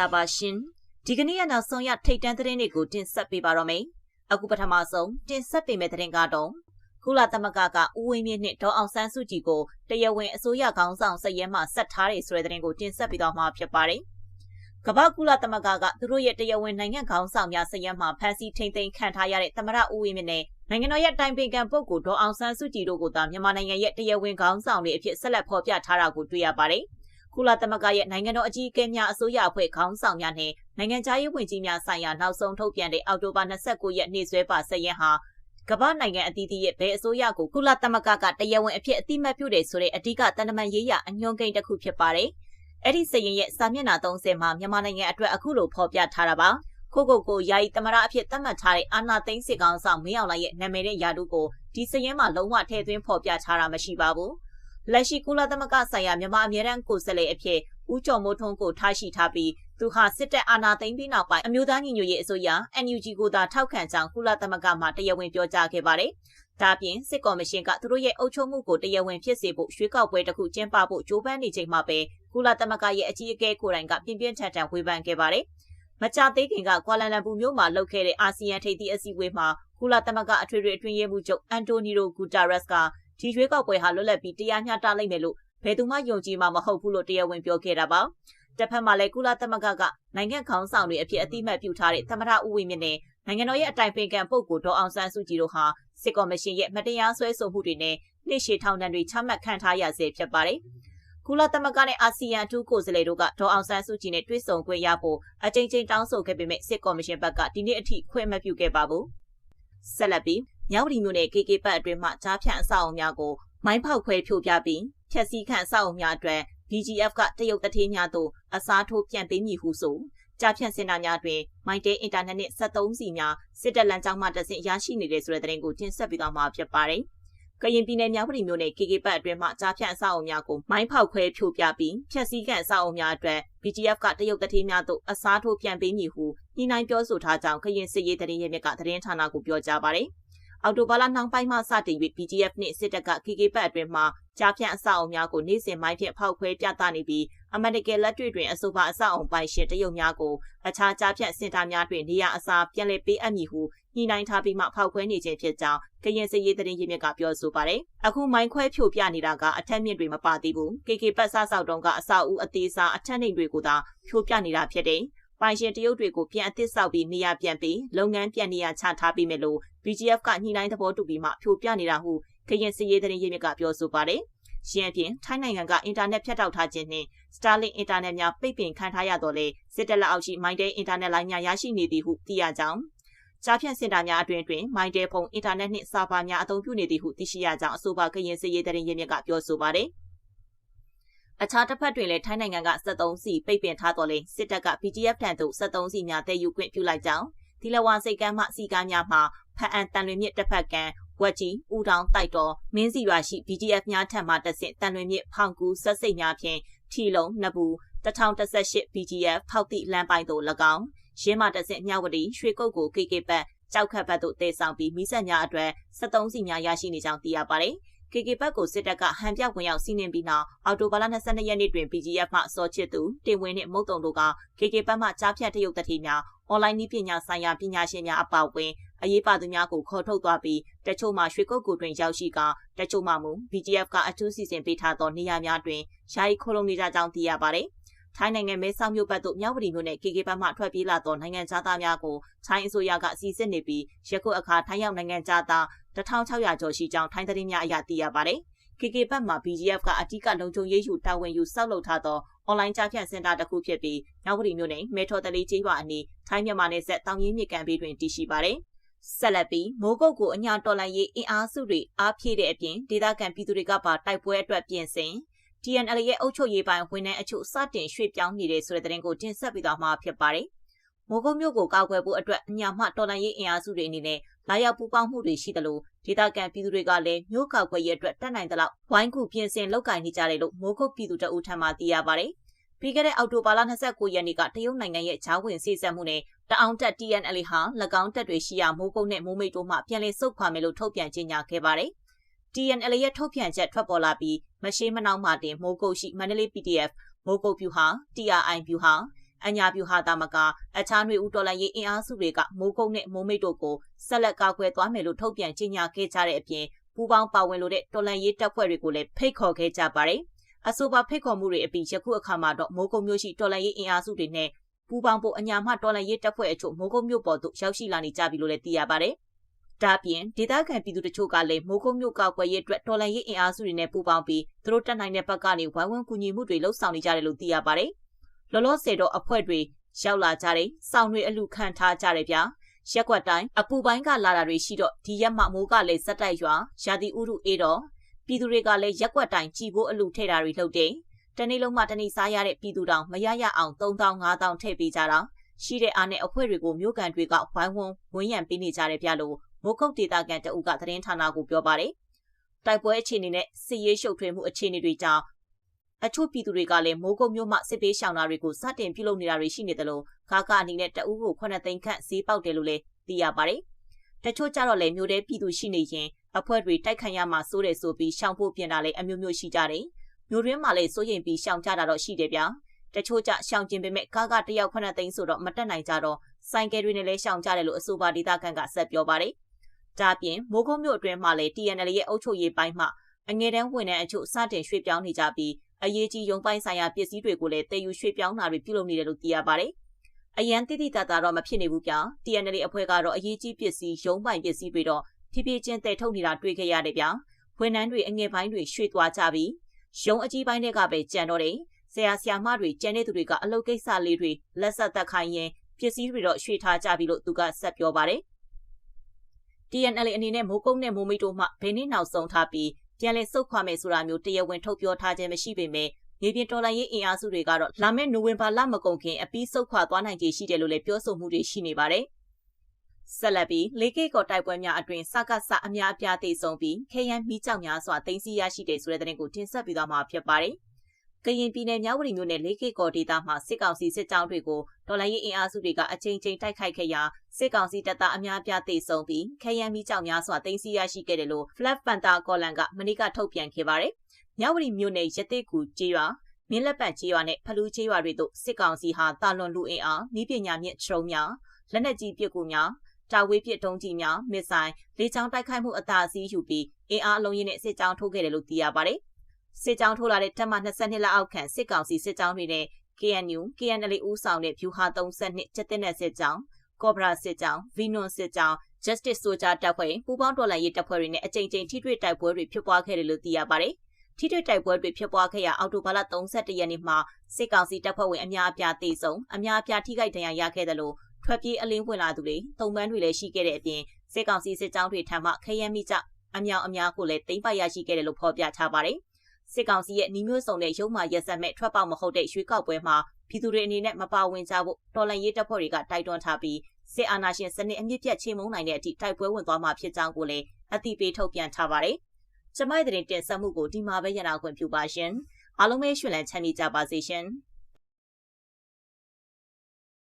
လာပါရှင်ဒီကနေ့ရနောက်ဆုံးရထိတ်တန်းသတင်းတွေကိုတင်ဆက်ပေးပါတော့မယ်အခုပထမဆုံးတင်ဆက်ပေးမယ့်သတင်းကတော့ကုလသမဂ္ဂကဦးဝင်းမြင့်နှင့်ဒေါအောင်ဆန်းစုကြည်ကိုတရားဝင်အစိုးရခေါင်းဆောင်စရဲမှဆက်ထားတယ်ဆိုတဲ့သတင်းကိုတင်ဆက်ပေးတော့မှာဖြစ်ပါတယ်ကမ္ဘာကုလသမဂ္ဂကသူတို့ရဲ့တရားဝင်နိုင်ငံခေါင်းဆောင်များစရဲမှဖမ်းဆီးထိန်သိမ်းခံထားရတဲ့သမရဦးဝင်းမြင့်နဲ့နိုင်ငံတော်ရဲ့တိုင်ပင်ခံပုဂ္ဂိုလ်ဒေါအောင်ဆန်းစုကြည်တို့ကိုသာမြန်မာနိုင်ငံရဲ့တရားဝင်ခေါင်းဆောင်တွေအဖြစ်ဆက်လက်ဖော်ပြထားတာကိုတွေ့ရပါတယ်။ ကုလသမဂ္ဂရဲ့နိုင်ငံတော်အကြီးအကဲများအစိုးရအဖွဲ့ခေါင်းဆောင်များနဲ့နိုင်ငံခြားရေးဝန်ကြီးများဆိုင်ရာနောက်ဆုံးထုတ်ပြန်တဲ့အောက်တိုဘာ29ရက်နေ့စွဲပါဆက်ရင်ဟာကမ္ဘာနိုင်ငံအသီးသီးရဲ့ဘယ်အစိုးရကိုကုလသမဂ္ဂကတရားဝင်အဖြစ်အတိမတ်ပြုတယ်ဆိုတဲ့အဓိကတန်တမန်ရေးရအညွှန်းကိန်းတစ်ခုဖြစ်ပါတယ်။အဲ့ဒီစရင်ရဲ့စာမျက်နှာ30မှာမြန်မာနိုင်ငံအတွက်အခုလိုဖော်ပြထားတာပါ။ကိုကိုကိုယာယီတမရအဖြစ်သတ်မှတ်ထားတဲ့အာနာသိန်းစစ်ကောင်ဆောင်မင်းအောင်လှိုင်ရဲ့နာမည်နဲ့ယာတုကိုဒီစရင်မှာလုံးဝထည့်သွင်းဖော်ပြထားတာမရှိပါဘူး။ လက်ရှိကုလသမဂ္ဂဆိုင်ရာမြန်မာအမြဲတမ်းကိုယ်စားလှယ်အဖြစ်ဦးကျော်မိုးထွန်းကိုထားရှိထားပြီးသူဟာစစ်တပ်အာဏာသိမ်းပြီးနောက်ပိုင်းအမျိုးသားညီညွတ်ရေးအစိုးရ NUG ကိုသာထောက်ခံကြောင်းကုလသမဂ္ဂမှတရားဝင်ပြောကြားခဲ့ပါတယ်။ဒါပြင်စစ်ကော်မရှင်ကသူတို့ရဲ့အုပ်ချုပ်မှုကိုတရားဝင်ဖြစ်စေဖို့ရွေးကောက်ပွဲတစ်ခုကျင်းပဖို့ကြိုးပမ်းနေချိန်မှာပဲကုလသမဂ္ဂရဲ့အကြီးအကဲကိုယ်တိုင်ကပြင်းပြင်းထန်ထန်ဝေဖန်ခဲ့ပါတယ်။မကြသေးခင်ကကွာလာလမ်ပူမြို့မှာလုပ်ခဲ့တဲ့အာဆီယံထိပ်သီးအစည်းအဝေးမှာကုလသမဂ္ဂအထွေထွေအတွင်းရေးမှူးချုပ်အန်တိုနီယိုဂူတာရက်စ်က ဒီရွေးကောက်ပွဲဟာလွတ်လပ်ပြီးတရားမျှတလိမ့်မယ်လို့ဘယ်သူမှယုံကြည်မှာမဟုတ်ဘူးလို့တရားဝင်ပြောခဲ့တာပါတစ်ဖက်မှာလည်းကုလသမဂ္ဂကနိုင်ငံခေါင်းဆောင်တွေအဖြစ်အတိမတ်ပြုထားတဲ့သမရဦးဝင်းမြင့်နဲ့နိုင်ငံတော်ရဲ့အတိုင်ပင်ခံပုဂ္ဂိုလ်ဒေါအောင်ဆန်းစုကြည်တို့ဟာစစ်ကော်မရှင်ရဲ့မတရားဆွဲဆိုမှုတွေနဲ့နှိရှေထောင်ဒဏ်တွေချမှတ်ခံထားရဆဲဖြစ်ပါတယ်ကုလသမဂ္ဂနဲ့အာဆီယံအထူးကိုယ်စားလှယ်တို့ကဒေါအောင်ဆန်းစုကြည်နဲ့တွေ့ဆုံခွင့်ရဖို့အကြိမ်ကြိမ်တောင်းဆိုခဲ့ပေမဲ့စစ်ကော်မရှင်ဘက်ကဒီနေ့အထိခွင့်မပြုခဲ့ပါဘူးဆက်လက်ပြီး မြောက်ရီမျိုးနဲ့ KK ပတ်အတွင်းမှကြားဖြန့်အဆောက်အုံများကိုမိုင်းဖောက်ခွဲဖြိုပြပြီးဖြက်စီးခန့်အဆောက်အုံများအတွက် BGF ကတရုတ်တထေးများသို့အစားထိုးပြန်ပေးမည်ဟုဆိုကြားဖြန့်စင်တာများတွင်မိုင်းတဲအင်တာနက်နှင့်73စီများစစ်တပ်လမ်းကြောင်းမှတဆင့်ရရှိနေတဲ့ဆိုတဲ့သတင်းကိုတင်ဆက်ပေးသွားမှာဖြစ်ပါတယ်။ကရင်ပြည်နယ်မြောက်ပြည်မြို့နယ် KK ပတ်အတွင်းမှကြားဖြန့်အဆောက်အုံများကိုမိုင်းဖောက်ခွဲဖြိုပြပြီးဖြက်စီးကန်အဆောက်အုံများအတွက် BGF ကတရုတ်တထေးများသို့အစားထိုးပြန်ပေးမည်ဟုညှိနှိုင်းပြောဆိုထားကြောင်းကရင်စစ်ရေးတရင်ရဲမြက်ကသတင်းဌာနကိုပြောကြားပါတယ်။ အော်တိုဘာလနှောင်းပိုင်းမှစတင်၍ BGF နှင့်စစ်တပ်က KK ပတ်အတွင်းမှာကြားဖြန့်အဆောက်အုံများကိုနေ့စဉ်မိုင်းဖြင့်ဖောက်ခွဲပြသနေပြီးအမေရိကန်လက်တွေ့တွင်အဆိုပါအဆောက်အုံပိုင်ရှင်တရုတ်များကိုအခြားကြားဖြန့်စင်တာများတွင်နေရာအစားပြန်လည်ပေးအပ်မည်ဟုညှိနှိုင်းထားပြီးမှဖောက်ခွဲနေခြင်းဖြစ်ကြောင်းကရင်စစ်ရေးသတင်းရင်းမြစ်ကပြောဆိုပါတယ်။အခုမိုင်းခွဲဖြိုပြနေတာကအထက်မြင့်တွေမပါသေးဘူး။ KK ပတ်ဆဆောက်တုံးကအဆောက်အဦအသေးစားအထက်နှိမ်တွေကိုသာဖြိုပြနေတာဖြစ်တယ်။ ပိုင်ရှင်တရုတ်တွေကိုပြန်အသစ်ဆောက်ပြီးနေရာပြန်ပြီးလုပ်ငန်းပြန်နေရာချထားပြီးမယ်လို့ BGF ကညှိနှိုင်းသဘောတူပြီးမှဖြိုပြနေတာဟုခရင်စည်ရေးသတင်းရင်းမြစ်ကပြောဆိုပါတယ်။ရှင်းအပြင်ထိုင်းနိုင်ငံကအင်တာနက်ဖြတ်တောက်ထားခြင်းနှင့် Starlink အင်တာနက်များပိတ်ပင်ခံထားရတော့လေစစ်တပ်လက်အောက်ရှိ Mytel အင်တာနက်လိုင်းများရရှိနေသည်ဟုသိရကြောင်းကြားဖြန့်စင်တာများအတွင်တွင် Mytel ဖုန်းအင်တာနက်နှင့်စာပါများအသုံးပြုနေသည်ဟုသိရှိရကြောင်းအဆိုပါခရင်စည်ရေးသတင်းရင်းမြစ်ကပြောဆိုပါတယ်။ အခြားတစ်ဖက်တွင်လည်းထိုင်းနိုင်ငံက73စီပိတ်ပင်ထားတော်လဲစစ်တပ်က PDF ထံသို့73စီများတည်ယူခွင့်ပြုလိုက်ကြောင်းဒီလဝါစိတ်ကမ်းမှစီကားများမှဖအံတန်လွင်မြစ်တစ်ဖက်ကမ်းဝက်ကြီးဦးတောင်တိုက်တော်မင်းစီရွာရှိ BGF များထံမှတဆင့်တန်လွင်မြစ်ဖောင်ကူဆက်စိတ်များဖြင့်ထီလုံးနှစ်ဘူး1018 BGF ဖောက်တိလမ်းပိုင်းသို့၎င်းရင်းမှတဆင့်မြဝတီရွှေကုတ်ကို KK ပတ်ကြောက်ခတ်ဘတ်သို့တည်ဆောင်ပြီးမိဆက်များအတွက်73စီများရရှိနေကြောင်းသိရပါတယ်။ KK ဘက်ကိုစစ်တပ်ကဟန်ပြဝင်ရောက်စီးနင်းပြီးနောက်အော်တိုဘာလ22ရက်နေ့တွင် PGF မှစောချစ်သူတင်ဝင်းနှင့်မုတ်တုံတို့က KK ဘက်မှကြားဖြတ်တရုတ်တတိများအွန်လိုင်းနည်းပညာဆိုင်ရာပညာရှင်များအပါအဝင်အရေးပါသူများကိုခေါ်ထုတ်သွားပြီးတချို့မှရွှေကုတ်ကူတွင်ရောက်ရှိကတချို့မှမူ BGF ကအထူးစီစဉ်ပေးထားသောနေရာများတွင်ယာယီခိုလုံနေကြကြောင်းသိရပါတယ်။ထိုင်းနိုင်ငံမဲဆောက်မြို့ဘက်သို့မြောက်ဝတီမြို့နယ် KK ဘက်မှထွက်ပြေးလာသောနိုင်ငံသားများကိုထိုင်းအစိုးရကစီစစ်နေပြီးရခုအခါထိုင်းရောက်နိုင်ငံသား 1600ကျော်ရှိကြောင်းထိုင်းသတင်းများအရသိရပါတယ်။ KK ဘက်မှာ BGF ကအတိကလုံခြုံရေးယူတာဝန်ယူဆောက်လုပ်ထားသောအွန်လိုင်းကြားဖြန့်စင်တာတစ်ခုဖြစ်ပြီးနောက်ဝတီမြို့နယ်မဲထော်တလေးကျေးရွာအနီးထိုင်းမြန်မာနယ်စပ်တောင်ရင်းမြစ်ကန်ဘေးတွင်တည်ရှိပါတယ်။ဆက်လက်ပြီးမိုးကုတ်ကိုအညာတော်လိုင်းရေးအင်အားစုတွေအားဖြည့်တဲ့အပြင်ဒေသခံပြည်သူတွေကပါတိုက်ပွဲအတွက်ပြင်ဆင် TNL ရဲ့အုပ်ချုပ်ရေးပိုင်းဝန်ထမ်းအချို့စတင်ရွှေ့ပြောင်းနေတဲ့ဆိုတဲ့သတင်းကိုတင်ဆက်ပေးသွားမှာဖြစ်ပါတယ်။ မိုးကုတ်မြို့ကိုကောက်ွယ်ဖို့အတွက်အညာမှတော်လိုင်းရေးအင်အားစုတွေအနေနဲ့လာရောက်ပူးပေါင်းမှုတွေရှိသလိုဒေသခံပြည်သူတွေကလည်းမြို့ကောက်ွယ်ရဲ့အတွက်တတ်နိုင်သလောက်ဝိုင်းကူပြင်ဆင်လုပ်ကိုင်နေကြတယ်လို့မိုးကုတ်ပြည်သူတအုပ်ထံမှသိရပါတယ်။ပြီးခဲ့တဲ့အောက်တိုဘာလ29ရက်နေ့ကတရုတ်နိုင်ငံရဲ့ဂျားဝင်စီဆက်မှုနဲ့တအောင်တက် TNL ဟာ၎င်းတပ်တွေရှိရာမိုးကုတ်နဲ့မိုးမိတ်တို့မှပြန်လည်ဆုတ်ခွာမယ်လို့ထုတ်ပြန်ကြေညာခဲ့ပါတယ်။ TNL ရဲ့ထုတ်ပြန်ချက်ထွက်ပေါ်လာပြီးမရှိမနှောင်းမှတင်မိုးကုတ်ရှိမန္တလေး PDF မိုးကုတ်ဖြူဟာ TRI ဖြူဟာ အညာပြူဟာတာမကအခြားတွေဦးတော်လိုင်းရေးအင်အားစုတွေကမိုးကုတ်နဲ့မိုးမိတ်တို့ကိုဆက်လက်ကာကွယ်သွားမယ်လို့ထုတ်ပြန်ကြေညာခဲ့ကြတဲ့အပြင်ပူးပေါင်းပါဝင်လို့တဲ့တော်လန်ရေးတပ်ဖွဲ့တွေကိုလည်းဖိတ်ခေါ်ခဲ့ကြပါတယ်။အဆိုပါဖိတ်ခေါ်မှုတွေအပြီးယခုအခါမှာတော့မိုးကုတ်မျိုးရှိတော်လန်ရေးအင်အားစုတွေနဲ့ပူးပေါင်းဖို့အညာမှတော်လန်ရေးတပ်ဖွဲ့အချို့မိုးကုတ်မျိုးပေါ်သို့ရောက်ရှိလာနေကြပြီလို့လည်းသိရပါတယ်။ဒါပြင်ဒေသခံပြည်သူတချို့ကလည်းမိုးကုတ်မြို့ကောက်ွယ်ရေးအတွက်တော်လန်ရေးအင်အားစုတွေနဲ့ပူးပေါင်းပြီးသူတို့တက်နိုင်တဲ့ဘက်ကနေဝိုင်းဝန်းကူညီမှုတွေလှုပ်ဆောင်နေကြတယ်လို့သိရပါတယ်။ လောလောဆယ်တော့အဖွဲ့တွေရောက်လာကြတယ်။စောင်းတွေအလူခံထားကြတယ်ဗျာ။ရက်ွက်တိုင်းအပူပိုင်းကလာတာတွေရှိတော့ဒီရက်မှမိုးကလည်းစက်တိုက်ရွာရာသီဥတုအေးတော့ပြည်သူတွေကလည်းရက်ွက်တိုင်းကြည်ဖို့အလူထည့်တာတွေလုပ်တယ်။တနေ့လုံးမှတနေ့စားရတဲ့ပြည်သူတောင်မရရအောင်3000 5000ထည့်ပေးကြတာရှိတဲ့အားနဲ့အဖွဲ့တွေကိုမြို့ကန်တွေကဝိုင်းဝန်းဝန်းရံပေးနေကြတယ်ဗျလို့မိုးကုတ်ဒေတာကန်တအုပ်ကသတင်းဌာနကိုပြောပါတယ်။တိုက်ပွဲအခြေအနေနဲ့စစ်ရေးရှုပ်ထွေးမှုအခြေအနေတွေကြောင့် အချို့ပြည်သူတွေကလည်းမိုးကုတ်မြို့မှစစ်ပေးရှောင်တာတွေကိုစတင်ပြုလုပ်နေတာတွေရှိနေတယ်လို့ခါကအနေနဲ့တအူးကို9သိန်းခန့်ဈေးပေါက်တယ်လို့လည်းသိရပါတယ်။တချို့ကြတော့လည်းမြို့ထဲပြည်သူရှိနေရင်အဖွဲ့တွေတိုက်ခိုက်ရမှာစိုးတယ်ဆိုပြီးရှောင်ဖို့ပြင်တာလည်းအမျိုးမျိုးရှိကြတယ်။မြို့တွင်းမှာလည်းစိုးရင်ပြီးရှောင်ကြတာတော့ရှိတယ်ဗျာ။တချို့ကြရှောင်ကျင်ပေမဲ့ကားကတယောက်9သိန်းဆိုတော့မတက်နိုင်ကြတော့ဆိုင်ကယ်တွေနဲ့လည်းရှောင်ကြတယ်လို့အဆိုပါဒေသခံကဆက်ပြောပါတယ်။ဒါပြင်မိုးကုတ်မြို့အတွင်းမှာလည်း TNL ရဲ့အုပ်ချုပ်ရေးပိုင်းမှအငယ်တန်းဝင်တဲ့အချို့စတင်ရွှေ့ပြောင်းနေကြပြီး အရေးကြီးရုံပိုင်းဆိုင်ရာပစ္စည်းတွေကိုလည်းတည်ယူရွှေ့ပြောင်းတာတွေပြုလုပ်နေတယ်လို့သိရပါတယ်။အရန်တိတိတတ်တာတော့မဖြစ်နေဘူးဗျာ။ TNL အဖွဲ့ကတော့အရေးကြီးပစ္စည်းရုံပိုင်းပစ္စည်းတွေတော့ဖြည်းဖြည်းချင်းတည်ထုတ်နေတာတွေ့ခဲ့ရတယ်ဗျာ။ဝန်ထမ်းတွေအငယ်ပိုင်းတွေရွှေ့သွားကြပြီးရုံအကြီးပိုင်းတွေကပဲကြံတော့တယ်။ဆရာဆရာမတွေကျန်တဲ့သူတွေကအလုပ်ကိစ္စလေးတွေလက်ဆက်သက်ခိုင်းရင်ပစ္စည်းတွေတော့ရွှေ့ထားကြပြီလို့သူကဆက်ပြောပါတယ်။ TNL အနေနဲ့မိုးကုတ်နဲ့မိုးမိတ်တို့မှဘယ်နည်းနောက်ဆုံးထားပြီး ပြန်လည်စုတ်ခွာမယ်ဆိုတာမျိုးတရားဝင်ထုတ်ပြောထားခြင်းမရှိပေမဲ့မြေပြင်တော်လှန်ရေးအင်အားစုတွေကတော့လာမယ့်နိုဝင်ဘာလမကုန်ခင်အပြီးစုတ်ခွာသွားနိုင်ခြေရှိတယ်လို့လည်းပြောဆိုမှုတွေရှိနေပါတယ်။ဆက်လက်ပြီးလေးကိတ်ကော်တိုက်ပွဲများအတွင်စကစအများအပြားသိဆုံးပြီးခေယံမိကြောက်များစွာတင်စီရရှိတဲ့ဆိုတဲ့တဲ့တင်ကိုတင်ဆက်ပြီးသွားမှာဖြစ်ပါတယ်။ ကရင်ပြည်နယ်မြဝတီမြို့နယ်လေးကိကော်ဒေသမှာစစ်ကောင်စီစစ်ကြောင်းတွေကိုဒေါ်လာရေးအင်အားစုတွေကအကြိမ်ကြိမ်တိုက်ခိုက်ခဲ့ရာစစ်ကောင်စီတပ်သားအများပြားသေဆုံးပြီးခရမ်းမီကြောင်များစွာတင်စီရရှိခဲ့တယ်လို့ Flat Panther ကော်လန်ကမနေ့ကထုတ်ပြန်ခဲ့ပါတယ်။မြဝတီမြို့နယ်ရတိကူကျေးရွာမင်းလက်ပတ်ကျေးရွာနဲ့ဖလူးကျေးရွာတွေတို့စစ်ကောင်စီဟာတာလွန်လူအင်အားဤပညာမြင့်ချုံများလက်နက်ကြီးပစ်ကူများတာဝေးပစ်တုံးကြီးများမစ်ဆိုင်လေကြောင်းတိုက်ခိုက်မှုအသာစီးယူပြီးအင်အားအလုံးရင်းနဲ့စစ်ကြောင်းထိုးခဲ့တယ်လို့သိရပါတယ်။ စစ်ကြောင်းထိုးလာတဲ့တပ်မ22လက်အောက်ခံစစ်ကောင်စီစစ်ကြောင်းတွေနဲ့ KNU, KNL ဦးဆောင်တဲ့ဖြူဟာ32ကျက်တဲ့စစ်ကြောင်းကော့ဘရာစစ်ကြောင်းဗီနွန်စစ်ကြောင်း Justice Soldier တပ်ဖွဲ့ပူးပေါင်းတော်လှန်ရေးတပ်ဖွဲ့တွေနဲ့အကြိမ်ကြိမ်ထိတွေ့တိုက်ပွဲတွေဖြစ်ပွားခဲ့တယ်လို့သိရပါတယ်။ထိတွေ့တိုက်ပွဲတွေဖြစ်ပွားခဲ့ရာအောက်တိုဘာလ31ရက်နေ့မှာစစ်ကောင်စီတပ်ဖွဲ့ဝင်အများအပြားတေဆုံးအများအပြားထိခိုက်ဒဏ်ရာရခဲ့တယ်လို့ထွက်ပြေးအလင်းဝင်လာသူတွေတုံပန်းတွေလည်းရှိခဲ့တဲ့အပြင်စစ်ကောင်စီစစ်ကြောင်းတွေထံမှခရမ်းမိကြအမြောင်အများကိုလည်းတိမ့်ပိုက်ရရှိခဲ့တယ်လို့ဖော်ပြထားပါတယ်။ စစ်ကောင်စီရဲ့နှီးမျိုးစုံတဲ့ရုံမှရက်ဆက်မဲ့ထွက်ပေါက်မဟုတ်တဲ့ရွေးကောက်ပွဲမှာပြည်သူတွေအနေနဲ့မပါဝင်ကြဖို့တော်လှန်ရေးတပ်ဖွဲ့တွေကတိုက်တွန်းထားပြီးစစ်အာဏာရှင်စနစ်အမြင့်ပြတ်ချေမှုန်းနိုင်တဲ့အထိတိုက်ပွဲဝင်သွားမှာဖြစ်ကြောင်းကိုလည်းအသိပေးထုတ်ပြန်ထားပါတယ်။ကျမရဲ့တင်ဆက်မှုကိုဒီမှာပဲရနာခွင့်ပြုပါရှင်။အားလုံးပဲရှင်လန်းချမ်းမြေ့ကြပါစေရှင်။